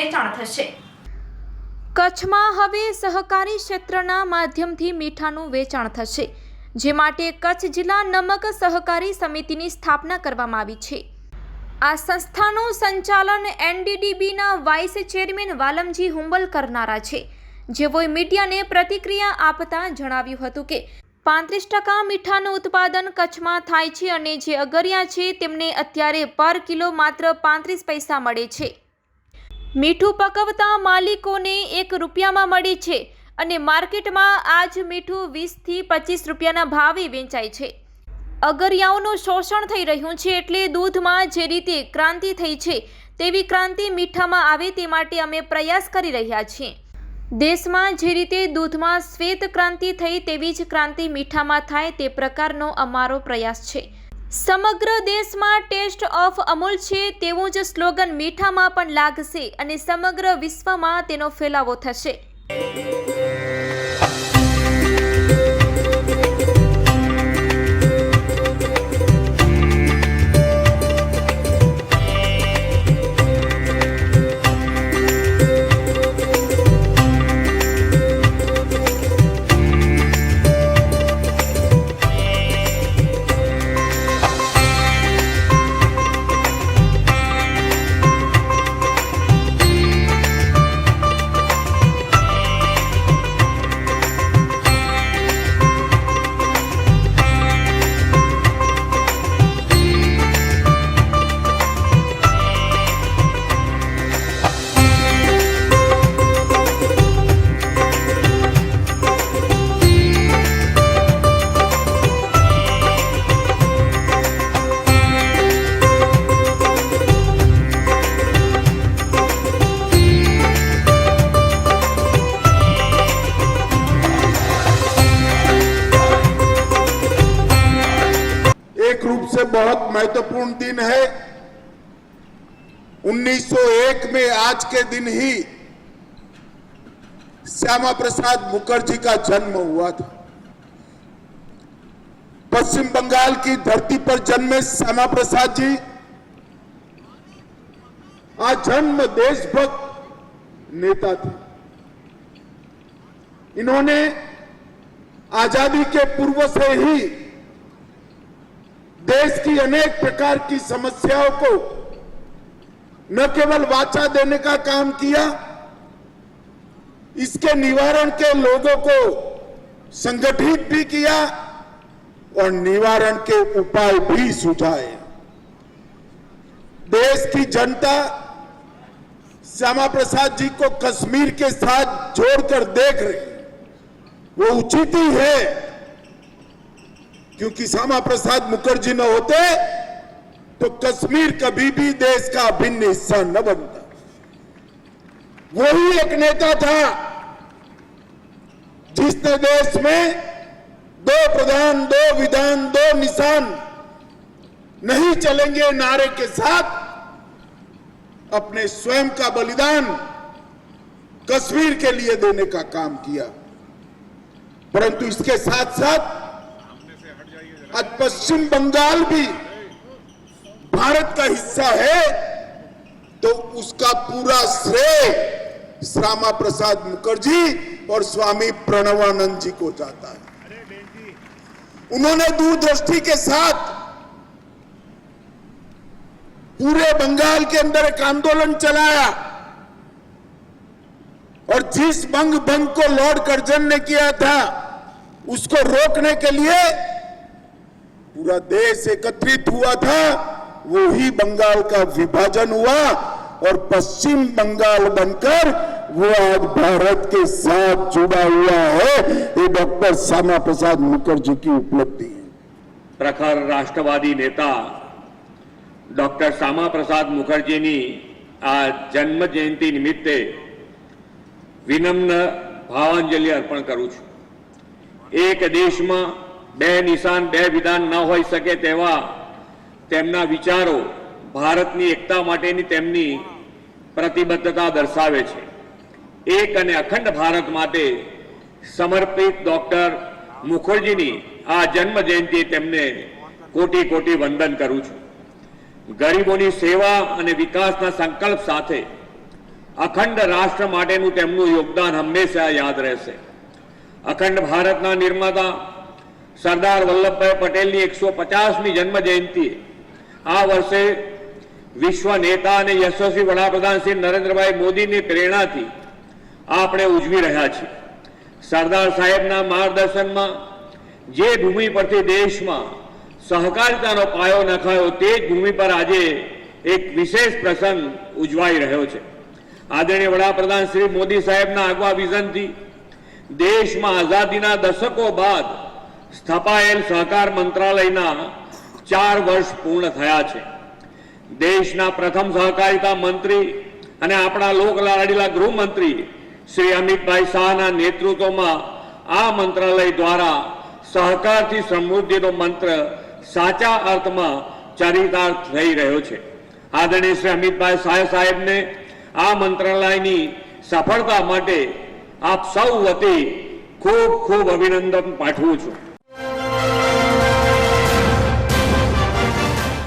વેચાણ થશે. કચ્છમાં હવે સહકારી ક્ષેત્રના માધ્યમથી મીઠાનું વેચાણ થશે, જે માટે કચ્છ જિલ્લા નમક સહકારી સમિતિની સ્થાપના કરવામાં આવી છે. આ સંસ્થાનું સંચાલન એનડીડીબીના વાઇસ ચેરમેન વાલમજી હુંબલ કરનારા છે જેઓએ મીડિયાને પ્રતિક્રિયા આપતા જણાવ્યું હતું કે, પાંત્રીસ ટકા મીઠાનું ઉત્પાદન કચ્છમાં થાય છે અને જે અગરિયા છે, તેમને અત્યારે પર કિલો માત્ર પાંત્રીસ પૈસા મળે છે. મીઠું પકવતા માલિકોને એક રૂપિયામાં મળે છે અને માર્કેટમાં આજ મીઠું વીસથી પચીસ રૂપિયાના ભાવે વેચાય છે. અગરિયાઓનું શોષણ થઈ રહ્યું છે એટલે દૂધમાં જે રીતે ક્રાંતિ થઈ છે તેવી ક્રાંતિ મીઠામાં આવે તે માટે અમે પ્રયાસ કરી રહ્યા છીએ. દેશમાં જે રીતે દૂધમાં શ્વેત ક્રાંતિ થઈ તેવી જ ક્રાંતિ મીઠામાં થાય તે પ્રકારનો અમારો પ્રયાસ છે. સમગ્ર દેશમાં ટેસ્ટ ઓફ અમૂલ છે તેવું જ સ્લોગન મીઠામાં પણ લાગશે અને સમગ્ર વિશ્વમાં તેનો ફેલાવો થશે. से बहुत महत्वपूर्ण दिन है। 1901 में आज के दिन ही श्यामा प्रसाद मुखर्जी का जन्म हुआ था। पश्चिम बंगाल की धरती पर जन्मे श्यामा प्रसाद जी। आज जन्म देशभक्त नेता थे। इन्होंने आज़ादी के पूर्व से ही देश की अनेक प्रकार की समस्याओं को न केवल वाचा देने का काम किया, इसके निवारण के लोगों को संगठित भी किया और निवारण के उपाय भी सुझाए। देश की जनता श्यामा प्रसाद जी को कश्मीर के साथ जोड़कर देख रही वो उचित ही है क्योंकि श्यामा प्रसाद मुखर्जी न होते तो कश्मीर कभी भी देश का अभिन्न हिस्सा न बनता। वही एक नेता था, जिसने देश में दो प्रधान, दो विधान, दो निशान नहीं चलेंगे नारे के साथ, अपने स्वयं का बलिदान कश्मीर के लिए देने का काम किया। परंतु इसके साथ साथ आज पश्चिम बंगाल भी भारत का हिस्सा है तो उसका पूरा श्रेय श्यामा प्रसाद मुखर्जी और स्वामी प्रणवानंद जी को जाता है। उन्होंने दूरदृष्टि के साथ पूरे बंगाल के अंदर एक आंदोलन चलाया और जिस बंग बंग को लॉर्ड कर्जन ने किया था, उसको रोकने के लिए पूरा देश एकत्रित हुआ था वही बंगाल का विभाजन हुआ और पश्चिम बंगाल बनकर वो आज भारत के साथ जुड़ा हुआ है ये डॉक्टर श्यामा प्रसाद मुखर्जी की उपलब्धि है પ્રખર રાષ્ટ્રવાદી નેતા ડોક્ટર શ્યામા પ્રસાદ મુખર્જીની આ જન્મ જયંતિ નિમિત્તે વિનમ્ર ભાવાંજલિ અર્પણ કરું છું એક દેશમાં બે નિશાન, બે વિધાન ન હોઈ શકે તેવા તેમના વિચારો ભારતની એકતા માટેની તેમની પ્રતિબદ્ધતા દર્શાવે છે. એક અને અખંડ ભારત માટે સમર્પિત ડોક્ટર મુખર્જીની આ જન્મ જયંતિ તેમને કોટી કોટી વંદન કરું છું. ગરીબોની સેવા અને વિકાસના સંકલ્પ સાથે અખંડ રાષ્ટ્ર માટેનું તેમનું યોગદાન હંમેશા યાદ રહેશે. અખંડ ભારતના નિર્માતા સરદાર વલ્લભભાઈ પટેલની એકસો પચાસમી જન્મ જયંતિ આ વર્ષે વિશ્વ નેતા અને યશસ્વી વડાપ્રધાન શ્રી નરેન્દ્રભાઈ મોદીની પ્રેરણાથી આપણે ઉજવી રહ્યા છીએ. સરદાર સાહેબના માર્ગદર્શનમાં જે ભૂમિ પરથી દેશમાં સહકારિતાનો પાયો નખાયો તે જ ભૂમિ પર આજે એક વિશેષ પ્રસંગ ઉજવાઈ રહ્યો છે. આદરણીય વડાપ્રધાન શ્રી મોદી સાહેબના આગવા વિઝનથી દેશમાં આઝાદીના દશકો બાદ સ્થપાયેલ સહકાર મંત્રાલયના ચાર વર્ષ પૂર્ણ થયા છે. દેશના પ્રથમ સહકારિતા મંત્રી અને આપણા લોક લાડીલા ગૃહમંત્રી શ્રી અમિતભાઈ શાહના નેતૃત્વમાં આ મંત્રાલય દ્વારા સહકારથી સમૃદ્ધિનો મંત્ર સાચા અર્થમાં ચરિતાર્થ થઈ રહ્યો છે. આદરણીય શ્રી અમિતભાઈ શાહ સાહેબને આ મંત્રાલયની સફળતા માટે આપ સૌ વતી ખૂબ ખૂબ અભિનંદન પાઠવું છું.